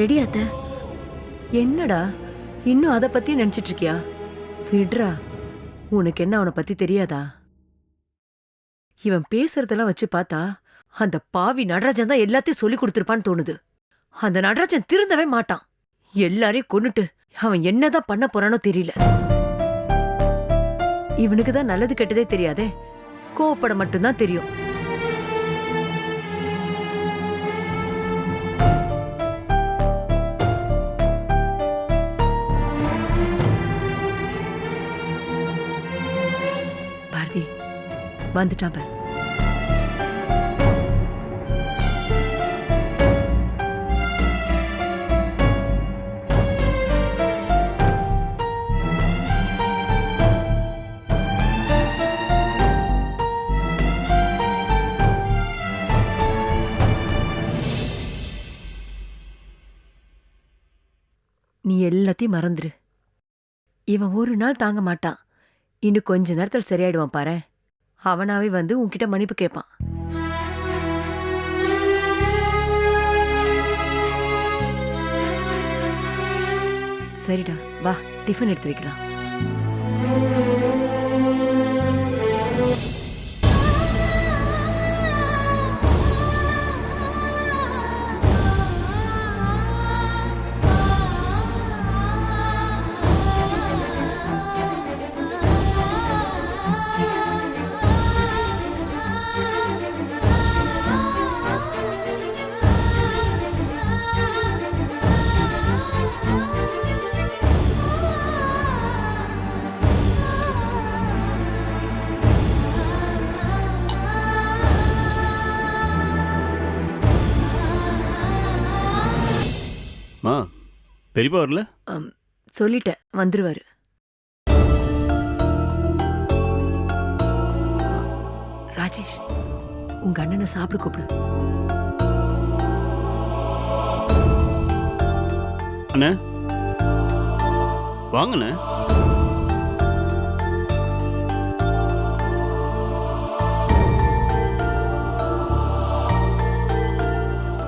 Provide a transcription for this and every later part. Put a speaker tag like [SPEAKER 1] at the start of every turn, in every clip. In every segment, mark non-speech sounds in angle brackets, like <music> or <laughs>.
[SPEAKER 1] Ready அத்த?
[SPEAKER 2] என்னடா? இன்னும் அதை பத்தி நினைச்சிட்டு இருக்கியா விடுறா. உனக்கு என்ன அவனை பத்தி தெரியாதா? இவன் பேசுறதெல்லாம் வச்சு பார்த்தா அந்த பாவி நடராஜன் தான் எல்லாத்தையும் சொல்லி கொடுத்துருப்பான்னு தோணுது. அந்த நடராஜன் திருந்தவே மாட்டான். எல்லாரையும் கொன்னுட்டு அவன் என்னதான் பண்ண போறானோ தெரியல. இவனுக்கு தான் நல்லது கெட்டதே தெரியாதே. கோவப்பட மட்டும்தான் தெரியும். வந்துட்டான் பாரு. நீ எல்லாத்தையும் மறந்துரு. இவன் ஒரு நாள் தாங்க மாட்டான். இன்னும் கொஞ்ச நேரத்தில் சரியாயிடுவான் பாரு அவனாவே வந்து உன்கிட்ட மன்னிப்பு கேட்பான் சரிடா வா டிஃபன் எடுத்து வைக்கலாம்.
[SPEAKER 3] பெரியப்பா வரல?
[SPEAKER 2] சொல்லிட்டேன் வந்துருவாரு. ராஜேஷ் உங்க அண்ணனை சாப்பிட கூப்பிடு.
[SPEAKER 3] அண்ணே? வாங்கண்ணே.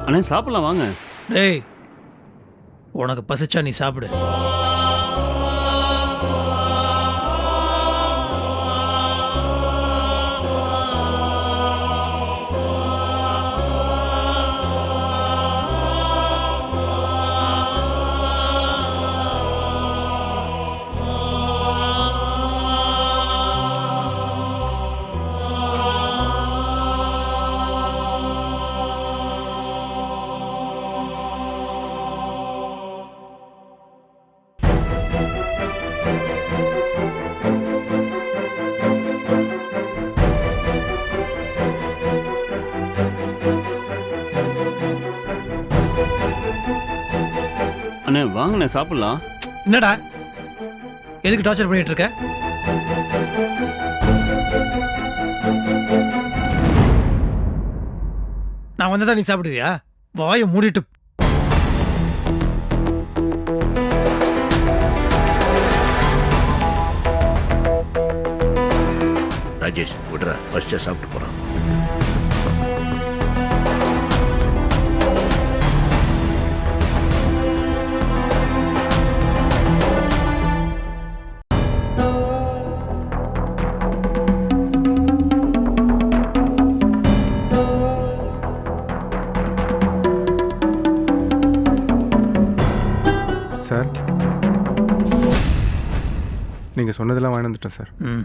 [SPEAKER 3] அண்ணே சாப்பிடலாம் வாங்க.
[SPEAKER 4] டேய் உனக்கு பசிச்சா நீ சாப்பிடு.
[SPEAKER 3] வாங்கண்ணே சாப்பிடலாம்.
[SPEAKER 4] என்னடா? எதுக்கு டார்ச்சர் பண்ணிட்டு இருக்க நான் வந்ததா நீ சாப்பிடுவியா? வாயை மூடிட்டு.
[SPEAKER 5] ராஜேஷ் விடுறா. ஃபர்ஸ்டே சாப்பிட்டு போறான்.
[SPEAKER 6] சார். நீங்கள் சொன்னதெல்லாம் வாங்கி வந்துட்டேன் சார்.
[SPEAKER 4] ம்.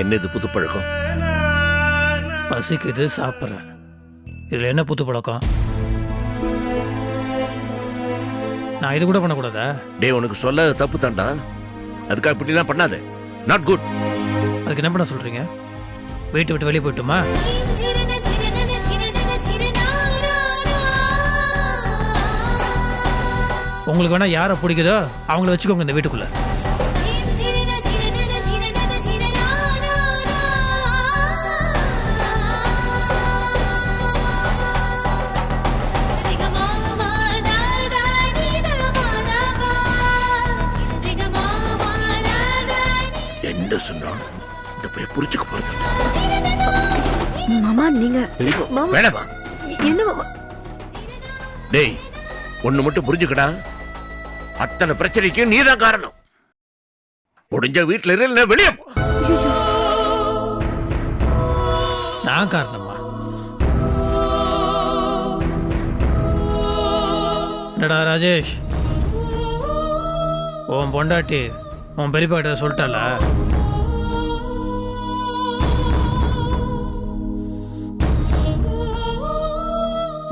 [SPEAKER 5] என்ன இது புது பழக்கம்?
[SPEAKER 4] பசிக்குது சாப்பிட்றேன். இதில் என்ன புது பழக்கம்? நான் இது கூட பண்ணக்கூடாதா?
[SPEAKER 5] டேய் உனக்கு சொல்ல தப்பு தான்டா. அதுக்காக இப்படிலாம் பண்ணாத. நாட் குட்
[SPEAKER 4] அதுக்கு என்ன பண்ண சொல்கிறீங்க வீட்டை விட்டு வெளியே போயிட்டுமா? உங்களுக்கு வேணா யாரை பிடிக்குதோ அவங்கள வச்சுக்கோங்க இந்த வீட்டுக்குள்ள.
[SPEAKER 1] நீங்க
[SPEAKER 2] மாமா.
[SPEAKER 5] வேணாமா?
[SPEAKER 2] எ- என்ன மாமா?
[SPEAKER 5] டேய் ஒண்ணு மட்டும் புரிஞ்சுக்கடா. அத்தனை பிரச்சனைக்கும் நீதான் காரணம். முடிஞ்ச வீட்டுல இரு இல்ல வெளியே.
[SPEAKER 4] நான் காரணமா? என்னடா ராஜேஷ்? உன் பொண்டாட்டி உன் பெரியப்பா கிட்ட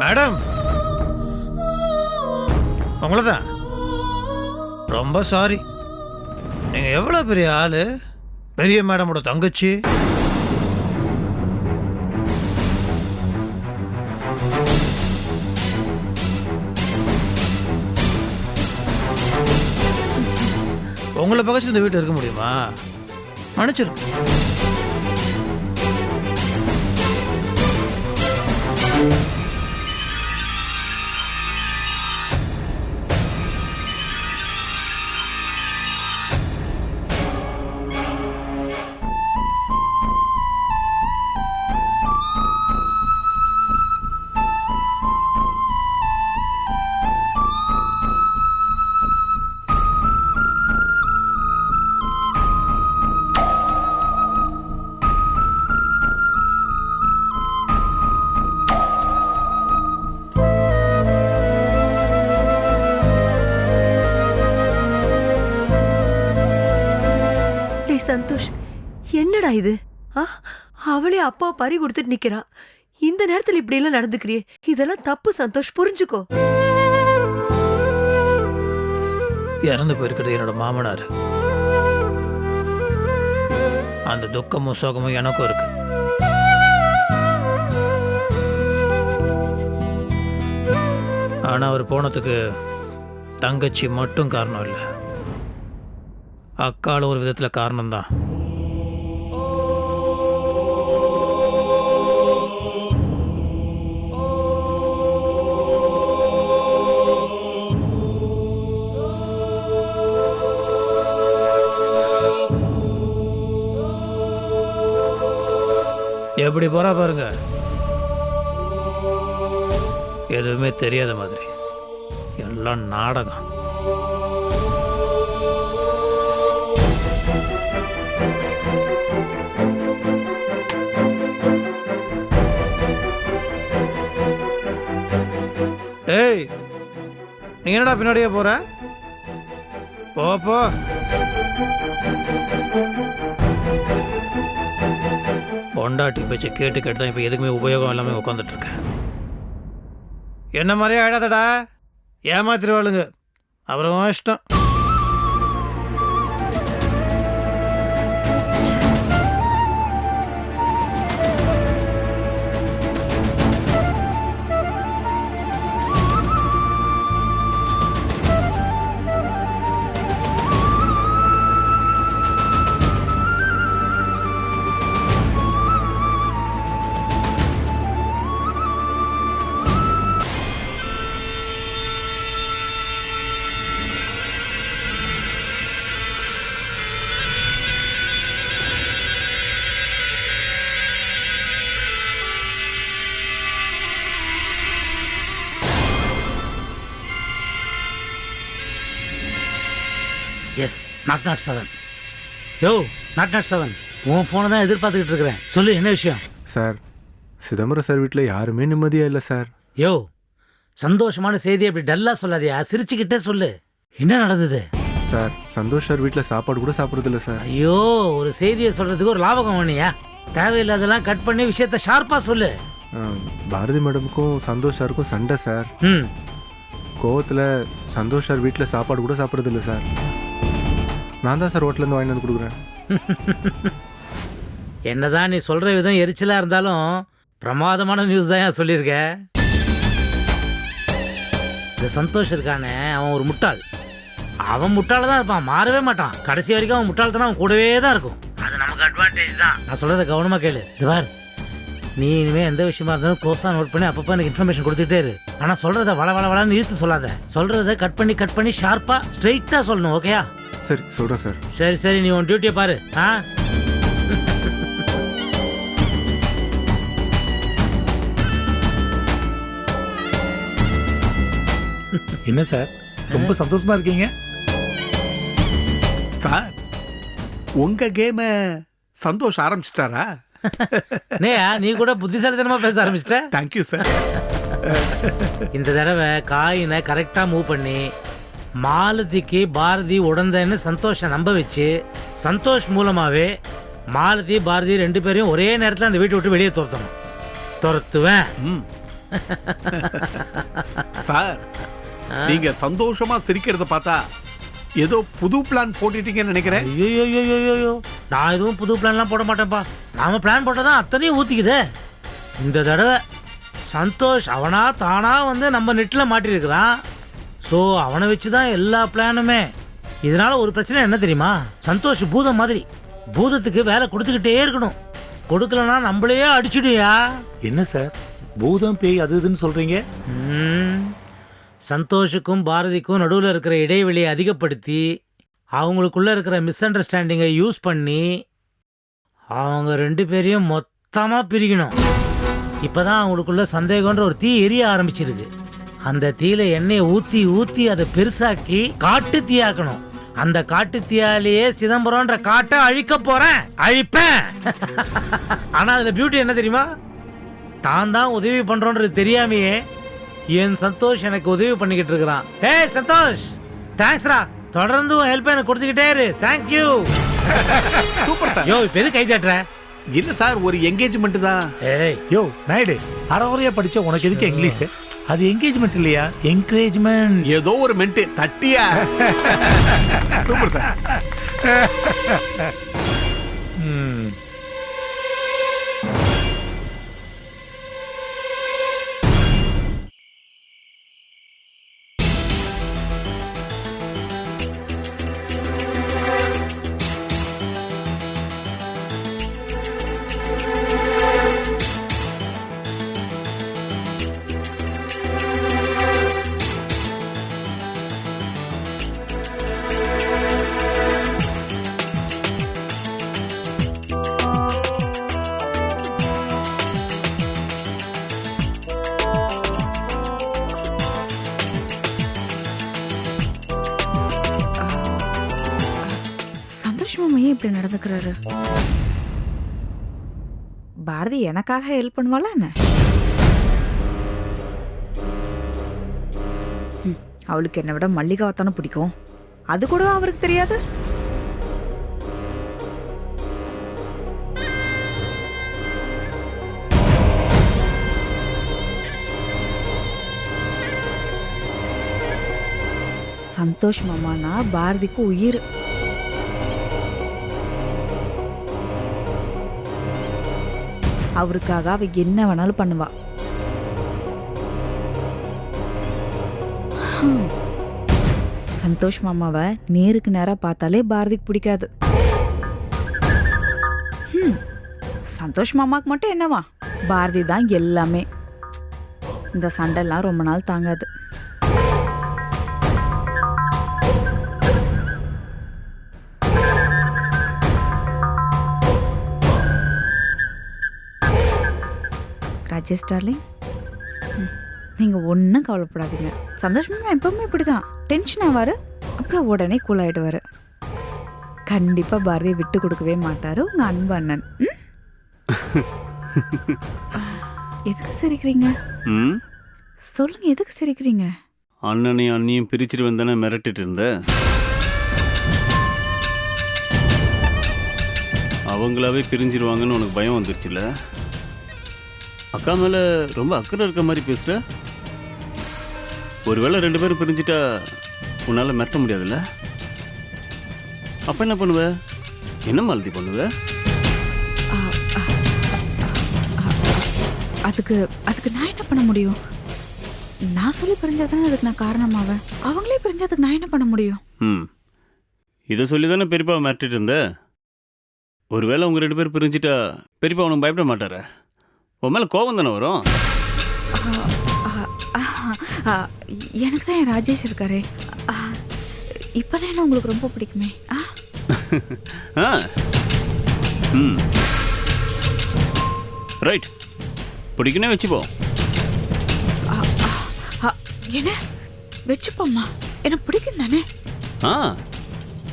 [SPEAKER 4] மேடம். உங்களை தான் ரொம்ப சாரி நீங்கள் எவ்வளோ பெரிய ஆள்? பெரிய மேடமோட தங்கச்சி. உங்களை பகச்சு இந்த வீட்டில் இருக்க முடியுமா? மன்னிச்சிருக்கு
[SPEAKER 2] என்னடா இது? ஆ அவளே அப்பா பறி கொடுத்துட்டு நிக்கிறா. இந்த நேரத்துல இப்படி எல்லாம் நடந்துக்கிறியே? இதெல்லாம் தப்பு சந்தோஷ். புரிஞ்சுக்கோ.
[SPEAKER 4] இறந்து போயிருக்கிறது என்னோட மாமனார். அந்த துக்கமும் சோகமும் எனக்கும் இருக்கு. ஆனால் அவர் போனதுக்கு தங்கச்சி மட்டும் காரணம் இல்லை. அக்காலும் ஒரு விதத்தில் காரணம்தான். எப்படி போறா பாருங்க. எதுவுமே தெரியாத மாதிரி. எல்லாம் நாடகம். ஏய் நீ என்னடா பின்னாடியே போற? போ போ. பொண்டாட்டி பேச்சு கேட்டு கேட்டு தான் இப்போ எதுக்குமே உபயோகம் இல்லாமல் உட்காந்துட்டு இருக்கேன் என்ன மாதிரியே ஆயிடாதடா? ஏமாத்திருவாளுங்க அப்புறம் இஷ்டம்.
[SPEAKER 7] S naught naught seven yo naught naught seven உன் ஃபோனை தான் எதிர்பார்த்துக்கிட்டு இருக்கிறேன். சொல்லு என்ன விஷயம்?
[SPEAKER 6] சார் சிதம்பரம் சார் வீட்டில் யாருமே நிம்மதியாக இல்லை சார்
[SPEAKER 7] யோ சந்தோஷமான செய்தி அப்படி டல்லாக சொல்லாதியா? சிரிச்சுக்கிட்டே சொல்லு. என்ன நடந்தது?
[SPEAKER 6] சார் சந்தோஷ் சார் வீட்டில் சாப்பாடு கூட சாப்பிட்றது இல்லை சார்
[SPEAKER 7] ஐயோ ஒரு செய்தியை சொல்றதுக்கு ஒரு லாபகம் வேணியா தேவையில்லாதெல்லாம் கட் பண்ணி விஷயத்த ஷார்ப்பா சொல்லு.
[SPEAKER 6] பாரதி மேடமுக்கும் சந்தோஷ் சாருக்கும் சண்டை சார்
[SPEAKER 7] ம்.
[SPEAKER 6] கோவத்தில் சந்தோஷ் சார் வீட்டில் சாப்பாடு கூட சாப்பிட்றது இல்லை சார் நான் தான் சார் ஹோட்டலேருந்து வாங்கிட்டு வந்து கொடுக்குறேன். <laughs>
[SPEAKER 7] என்னதான் நீ சொல்ற விதம் எரிச்சலா இருந்தாலும் பிரமாதமான நியூஸ் தான் ஏன் சொல்லியிருக்க. இந்த சந்தோஷ் இருக்கானே அவன் ஒரு முட்டாள். அவன் முட்டாள தான் இருப்பான் மாறவே மாட்டான். கடைசி வரைக்கும் அவன் முட்டாள்தனம் அவன் கூடவே தான் இருக்கும். அது நமக்கு அட்வான்டேஜ் தான். நான் சொல்றத கவனமா கேளு. இது பார் நீ இனிமே எந்த விஷயமா இருந்தாலும் க்ளோஸாக நோட் பண்ணி அப்பப்போ எனக்கு இன்ஃபர்மேஷன் கொடுத்துட்டே இரு. ஆனால் சொல்றத வள வள வளன்னு இழுத்து சொல்லாத. சொல்றத கட் பண்ணி கட் பண்ணி ஷார்ப்பா ஸ்ட்ரைட்டா சொல்லணும் ஓகேயா
[SPEAKER 6] சரி சொல்கிறேன் சார்.
[SPEAKER 7] சரி சரி நீ உன் டியூட்டியை பாரு. ஆ?
[SPEAKER 8] என்ன சார்? ரொம்ப சந்தோஷமா இருக்கீங்க?
[SPEAKER 9] சார் உங்க கேம சந்தோஷ் ஆரம்பிச்சிட்டாரா?
[SPEAKER 7] நேயா நீ கூட புத்திசாலித்தனமா பேச ஆரம்பிச்சிட்ட?
[SPEAKER 9] தேங்க்யூ சார்
[SPEAKER 7] இந்த தடவை காயினை கரெக்டாக மூவ் பண்ணி மாலதிக்கு பாரதி உடந்தன்னு சந்தோஷை நம்ப வச்சு சந்தோஷ் மூலமாவே மாலதி பாரதி ரெண்டு பேரையும் ஒரே நேரத்தில் அந்த வீட்டை விட்டு வெளியே துரத்தணும். துரத்துவேன்.
[SPEAKER 9] ம். சார் நீங்க சந்தோஷமா சிரிக்கிறத பார்த்தா ஏதோ புது பிளான் போட்டுட்டீங்கன்னு நினைக்கிறேன்.
[SPEAKER 7] ஐயோ நான் எதுவும் புது பிளான்லாம் போட மாட்டேன்ப்பா. நாம பிளான் போட்டதான் அத்தனையும் ஊற்றிக்குதே இந்த தடவை சந்தோஷ் அவனா தானா வந்து நம்ம நெட்டில் மாட்டியிருக்கிறான் ஸோ அவனை வச்சு தான் எல்லா பிளானுமே இதனால ஒரு பிரச்சனை என்ன தெரியுமா? சந்தோஷ் பூதம் மாதிரி. பூதத்துக்கு வேலை கொடுத்துக்கிட்டே இருக்கணும். கொடுக்கலனா நம்மளையே அடிச்சுடுயா?
[SPEAKER 8] என்ன சார்? பூதம் பேய் அது இதுன்னு சொல்றீங்க?
[SPEAKER 7] ம். சந்தோஷுக்கும் பாரதிக்கும் நடுவில் இருக்கிற இடைவெளியை அதிகப்படுத்தி அவங்களுக்குள்ள இருக்கிற மிஸ் அண்டர்ஸ்டாண்டிங்கை யூஸ் பண்ணி அவங்க ரெண்டு பேரையும் மொத்தமாக பிரிக்கணும். இப்போ தான் அவங்களுக்குள்ள சந்தேகம்ன்ற ஒரு தீ எரிய ஆரம்பிச்சிருக்கு. அந்த தீயில எண்ணெயை ஊற்றி ஊற்றி அதை பெருசாக்கி காட்டு தீயாக்கணும். அந்த காட்டு தீயாலேயே சிதம்பரம்ன்ற காட்டை அழிக்க போறேன். அழிப்பேன். ஆனால் அதில் பியூட்டி என்ன தெரியுமா? தான் தான் உதவி பண்ணுறோன்றது தெரியாமையே என் சந்தோஷ் எனக்கு உதவி பண்ணிக்கிட்டு இருக்கிறான். ஏய் சந்தோஷ்! தேங்க்ஸ்ரா தொடர்ந்து உன் ஹெல்ப் எனக்கு கொடுத்துக்கிட்டே இரு. Thank you
[SPEAKER 9] super sir.
[SPEAKER 7] யோ இப்போ எது கை தட்டுற?
[SPEAKER 9] இல்ல சார் ஒரு என்கேஜ்மெண்ட் தான்.
[SPEAKER 7] ஏய்
[SPEAKER 8] யோ நாயுடு அறகுறையா படிச்ச உனக்கு எதுக்கு இங்கிலீஷ்? அது என்கேஜ்மெண்ட் இல்லையா? என்கரேஜ்மெண்ட்
[SPEAKER 9] ஏதோ ஒரு மென்ட் தட்டியா? <laughs> Super sir. <laughs>
[SPEAKER 10] இப்படி நடந்துக்கிறாரு. பாரதி எனக்காக ஹெல்ப் பண்ணுவாளா என்ன? அவளுக்கு என்னை விட மல்லிகாவை தானே பிடிக்கும். அது கூட அவருக்கு தெரியாது? சந்தோஷ் மாமானா பாரதிக்கு உயிர். அவருக்காக அவ என்ன வேணாலும் பண்ணுவா. சந்தோஷ் மாமாவை நேருக்கு நேரா பார்த்தாலே பாரதிக்கு பிடிக்காது. சந்தோஷ் மாமாவுக்கு மட்டும் என்னவா? பாரதி தான் எல்லாமே. இந்த சண்டைலாம் ரொம்ப நாள் தாங்காது. ராஜேஷ் டார்லிங்? நீங்கள் ஒன்றும் கவலைப்படாதீங்க. சந்தோஷமாக எப்பவுமே இப்படி தான் டென்ஷன் ஆவார் அப்புறம் உடனே கூல் ஆகிடுவார் கண்டிப்பாக பாரதியை விட்டு கொடுக்கவே மாட்டார் உங்கள் அன்பு அண்ணன். <laughs> எதுக்கு சிரிக்கிறீங்க? சொல்லுங்க எதுக்கு சிரிக்கிறீங்க?
[SPEAKER 3] அண்ணனையும் அண்ணியும் பிரிச்சுட்டு வந்தானே மிரட்டிட்டு இருந்த? அவங்களாவே பிரிஞ்சிருவாங்கன்னு உனக்கு பயம் வந்துருச்சுல்ல அக்கா மேலே ரொம்ப அக்கறை இருக்க மாதிரி பேசுகிற ஒருவேளை ரெண்டு பேரும் பிரிஞ்சிட்டா உன்னால் மிரட்ட முடியாதுல்ல? அப்போ என்ன பண்ணுவ? என்ன மாலதி பண்ணுவ?
[SPEAKER 10] அதுக்கு அதுக்கு நான் என்ன பண்ண முடியும்? நான் சொல்லி பிரிஞ்சாதானே அதுக்கு நான் காரணமாவேன். அவங்களே பிரிஞ்சதுக்கு நான் என்ன பண்ண முடியும்?
[SPEAKER 3] ம். இதை சொல்லி தானே பெரியப்பா மிரட்டிட்டு இருந்த? ஒருவேளை உங்கள் ரெண்டு பேரும் பிரிஞ்சிட்டா பெரியப்பா உனக்கு பயப்பட மாட்டாரா? உன் மேலே கோபம் தானே வரும்?
[SPEAKER 10] எனக்கு தான் என் ராஜேஷ் இருக்காரே. இப்பதான் என்ன உங்களுக்கு ரொம்ப பிடிக்குமே? ஆ? <laughs>
[SPEAKER 3] ம். ரைட் பிடிக்குன்னே வச்சுப்போம்
[SPEAKER 10] என்ன? வச்சுப்போம்மா. எனக்கு பிடிக்கும் தானே?
[SPEAKER 3] ஆ.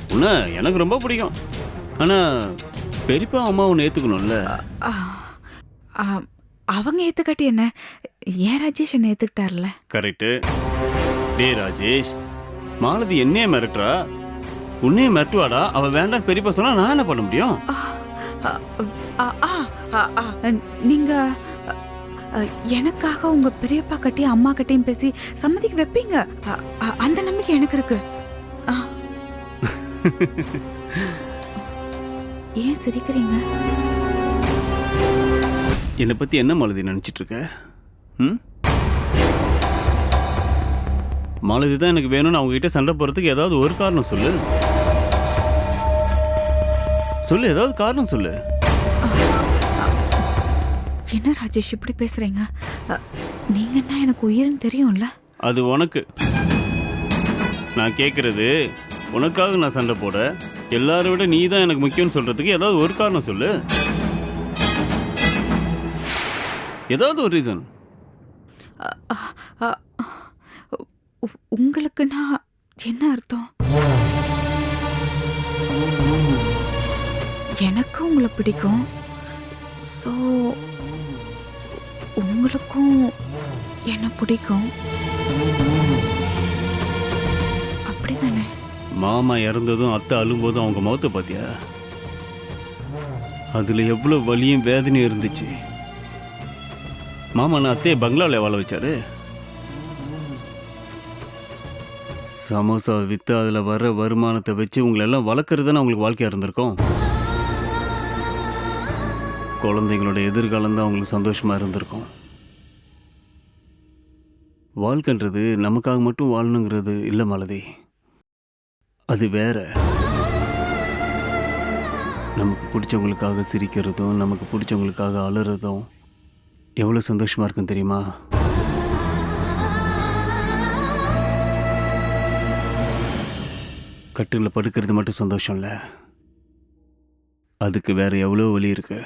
[SPEAKER 3] உன்னை எனக்கு ரொம்ப பிடிக்கும். ஆனால் பெரியப்பா அம்மா உன்னை ஏற்றுக்கணும்ல
[SPEAKER 10] அவங்க ஏத்துக்காட்டி என்ன? ஏன் ராஜேஷ் என்ன ஏத்துக்கிட்டார்ல
[SPEAKER 3] கரெக்டு டே ராஜேஷ் மாலதி என்னையே மிரட்டுறா? உன்னையே மிரட்டுவாடா? அவ வேண்டாம் பெரியப்பா சொன்னா நான் என்ன பண்ண முடியும்?
[SPEAKER 10] ஆ, ஆ, ஆ, ஆ, நீங்க அ, எனக்காக உங்க பெரியப்பா கிட்டயும் அம்மா கிட்டயும் பேசி சம்மதிக்க வைப்பீங்க? அ, அ, அந்த நம்பிக்கை எனக்கு இருக்கு. ஆ. <laughs> ஏன் சிரிக்கிறீங்க?
[SPEAKER 3] என்னை பத்தி என்ன மாலதி நினைச்சிட்டு இருக்க? ம்? மாலதி தான் எனக்கு வேணும்னு அவங்க கிட்ட சண்டை போறதுக்கு ஏதாவது ஒரு காரணம் சொல்லு. சொல்லு ஏதாவது காரணம் சொல்லு.
[SPEAKER 10] என்ன ராஜேஷ் இப்படி பேசுறீங்க? அ, நீங்கன்னா எனக்கு உயிர்னு தெரியும்ல?
[SPEAKER 3] அது உனக்கு. நான் கேட்குறது உனக்காக நான் சண்டை போட எல்லாரை விட நீ தான் எனக்கு முக்கியம்னு சொல்றதுக்கு ஏதாவது ஒரு காரணம் சொல்லு. ஏதாவது ஒரு ரீசன்
[SPEAKER 10] அ, அ, உ- உங்களுக்கு நான் என்ன அர்த்தம்? எனக்கு உங்களை பிடிக்கும். ஸோ உங்களுக்கும் என்ன பிடிக்கும். அப்படிதானே?
[SPEAKER 3] மாமா இறந்ததும் அத்தை அழும்போதும் அவங்க முகத்தை பார்த்தியா அதில் எவ்வளோ வலியும் வேதனையும் இருந்துச்சு. மாமா நான் அத்தையை பங்களாவில் வாழ வச்சாரு. சமோசா விற்று அதில் வர வருமானத்தை வச்சு உங்களெல்லாம் வளர்க்குறது தானே உங்களுக்கு வாழ்க்கையாக இருந்திருக்கும்? குழந்தைங்களோட எதிர்காலம் தான் அவங்களுக்கு சந்தோஷமாக இருந்திருக்கும். வாழ்க்கைன்றது நமக்காக மட்டும் வாழணுங்கிறது இல்லை மலதி. அது வேற. நமக்கு பிடிச்சவங்களுக்காக சிரிக்கிறதும் நமக்கு பிடிச்சவங்களுக்காக அழுறதும் எவ்வளோ சந்தோஷமாக இருக்கும் தெரியுமா? கட்டில் படுக்கிறது மட்டும் சந்தோஷம் இல்லை அதுக்கு வேறு எவ்வளோ வழி
[SPEAKER 11] இருக்குது